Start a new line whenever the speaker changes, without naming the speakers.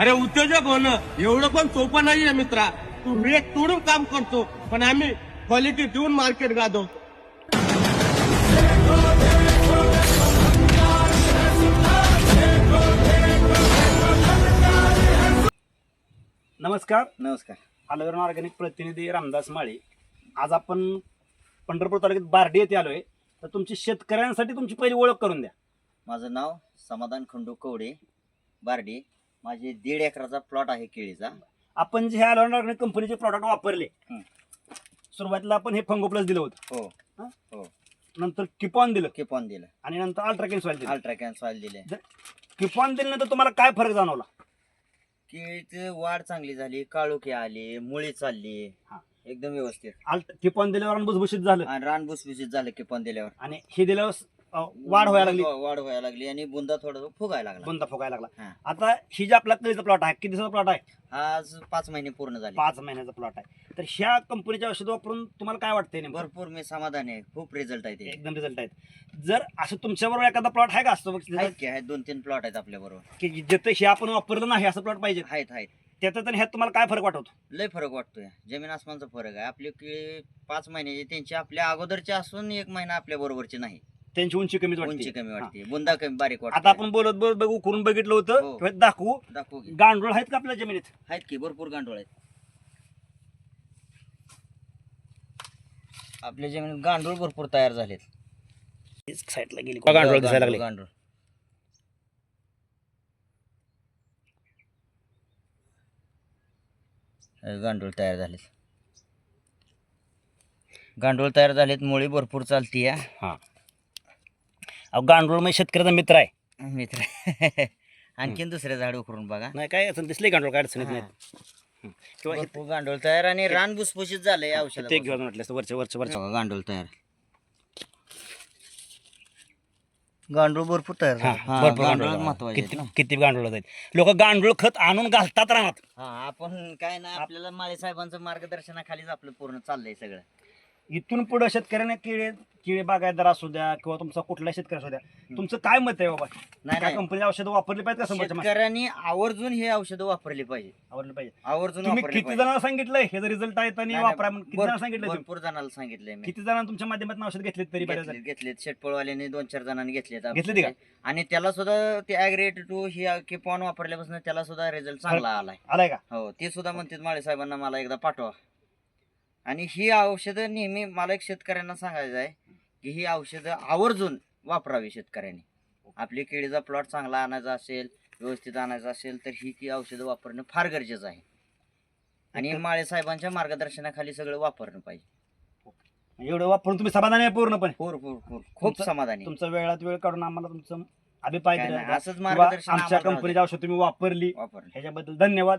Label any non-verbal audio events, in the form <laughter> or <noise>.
अरे उद्योजक होणं एवढं पण सोपं नाहीये मित्रा. तू रेट तोडून काम करतो पण आम्ही क्वालिटी देऊन मार्केट गाजवतो
नमस्कार.
नमस्कार.
आलवरण ऑर्गॅनिक प्रतिनिधी रामदास माळी. आज आपण पंढरपूर तालुक्यात बार्डी येथे आलोय. तर तुमची शेतकऱ्यांसाठी तुमची पहिली ओळख करून द्या.
माझं नाव समाधान खंडू कवडे बारडी. माझे दीड एकराचा प्लॉट आहे केळीचा.
आपण जे आलवरण ऑर्गॅनिक कंपनीचे प्रॉडक्ट वापरले
हं.
सुरुवातीला आपण हे फंगो प्लस दिलं होतं.
हो.
हं?
हो.
नंतर किपॉन दिलं.
किपॉन दिलं.
आणि नंतर अल्ट्राकेन सॉईल दिलं.
अल्ट्रा कॅन सॉईल दिले.
किपॉन दिल्यानंतर तुम्हाला काय फरक जाणवला?
केळीची वाढ चांगली झाली काळोखी आली मुळी चालली.
हा.
एकदम व्यवस्थित.
अल्ट किपॉन दिल्यावर भुसभुशीत झालं.
आणि रान भुसभुशीत झालं किपॉन दिल्यावर.
आणि हे दिल्यावर अं, वाढ व्हायला लागली.
वाढ व्हायला लागली आणि बुंदा थोडा फुगायला लागला.
बुंदा फुगायला लागला.
हा.
आता ही जी आपला केळीचा प्लॉट आहे किती दिवसाचा प्लॉट आहे?
आज पाच महिने पूर्ण झाले.
पाच महिन्याचा प्लॉट आहे. तर ह्या कंपनीच्या औषध वापरून तुम्हाला काय वाटतंय नेमकं?
भरपूर मी समाधान आहे. खूप रिझल्ट आहे ते.
एकदम रिझल्ट आहेत. जर असं तुमच्याबरोबर एखादा प्लॉट आहे का असतो
आहेत की आहेत. दोन तीन प्लॉट आहेत आपल्या बरोबर
की जिथे हे आपण वापरलं नाही असं प्लॉट पाहिजे.
आहेत आहेत.
त्याच्यात आणि ह्यात तुम्हाला काय फरक वाटतो?
लय फरक वाटतोय. जमीन आसमानचा फरक आहे. आपली केळी पाच महिन्याची त्यांची आपल्या अगोदरची असून एक महिना आपल्या बरोबरची नाही.
त्यांची उंची कमीच
उंची
वाटते
कमी
हा.
वाटते. बुंदा कमी बारीक वाटते
आता आपण बोलत बोलत बघू करून बघितलं होतं.
हो.
किंवा दाखवू.
दाखवू की.
गांडूळ आहेत का आपल्या जमिनीत?
आहेत की भरपूर गांडोळ आहेत. आपल्या जमिनीत गांडूळ भरपूर तयार झालेत.
साईडला गेली. गांडूळ दिसायला लागले.
गांडूळ. हे गांडूळ तयार झालेत. गांडूळ तयार झालेत मुळी भरपूर चालती या
हा. अहो गांडूळ म्हणजे शेतकऱ्याचा मित्र आहे.
मित्र. <laughs> आणखीन दुसऱ्या झाड उकरून बघा.
नाही काय असं दिसले गांडूळ? काय अडचणीत
हा.
नाही किंवा हे-
भरपूर गांडूळ तयार आणि रान भुसभुशीत झालंय औषध
ते घेऊन म्हटलं असतं वरच्या वरच्या वरच्या
गांडूळ तयार. गांडूळ भरपूर तयार
हा, भरपूर गांडूळ
महत्त्वाचे
किती किती गांडूळ आहेत लोक गांडूळ खत आणून घालतात रानात.
हा आपण काय ना आपल्याला माळे साहेबांचं मार्गदर्शनाखालीच आपलं पूर्ण चाललंय सगळं.
इथून पुढे शेतकऱ्याने केळे केळे बागायतदार असू द्या किंवा तुमचा कुठला शेतकरी असू द्या तुमचं काय मत आहे बाबा?
नाही
काय कंपनी औषधं वापरली पाहिजे का समोरच्या माणसाला?
शेतकऱ्यांनी आवर्जून हे औषधं वापरली पाहिजे
आवडलं पाहिजे
आवर्जून
तुम्ही
वापरली
किती
पाहिजे.
जणांना सांगितलंय? हे रिझल्ट आहेत आणि
नाही,
वापरा म्हणून किती
भर-
जणांना सांगितलं तुम्ही?
भरपूर जणांना सांगितलंय मी.
किती जणांना तुमच्या माध्यमातून औषध घेतले तरी बऱ्याच
घेतलेत घेतलेत. शेटपळवाल्यांनी दोन चार जणांनी घेतलेत
घेतलेत का?
आणि त्याला सुद्धा ते ऍग्रेट टू ही किपॉन वापरल्यापासून त्याला सुद्धा रिझल्ट चांगला आलाय.
आलाय का?
हो ते सुद्धा म्हणतात माळे साहेबांना मला एकदा पाठवा. आणि ही औषधं नेहमी मला एक शेतकऱ्यांना सांगायचं आहे की ही औषधं आवर्जून वापरावी शेतकऱ्यांनी. आपली केळीचा प्लॉट चांगला आणायचा असेल व्यवस्थित आणायचा असेल तर ही ती औषधं वापरणं फार गरजेचं आहे. आणि माळे साहेबांच्या मार्गदर्शनाखाली सगळं वापरणं पाहिजे.
एवढं वापरून तुम्ही समाधानी आहे पूर्णपणे?
पूर पूर पूर. खूप
तुमचं-
समाधानी.
तुमचा वेळात वेळ काढून आम्हाला तुमचं अभिप्राय
काय
दिला.
नाही, असंच
किंवा
मार्गदर्शन
आमच्या
आम्हाला
कंपनीची औषध तुम्ही वापरली.
वापरणं
ह्याच्याबद्दल धन्यवाद.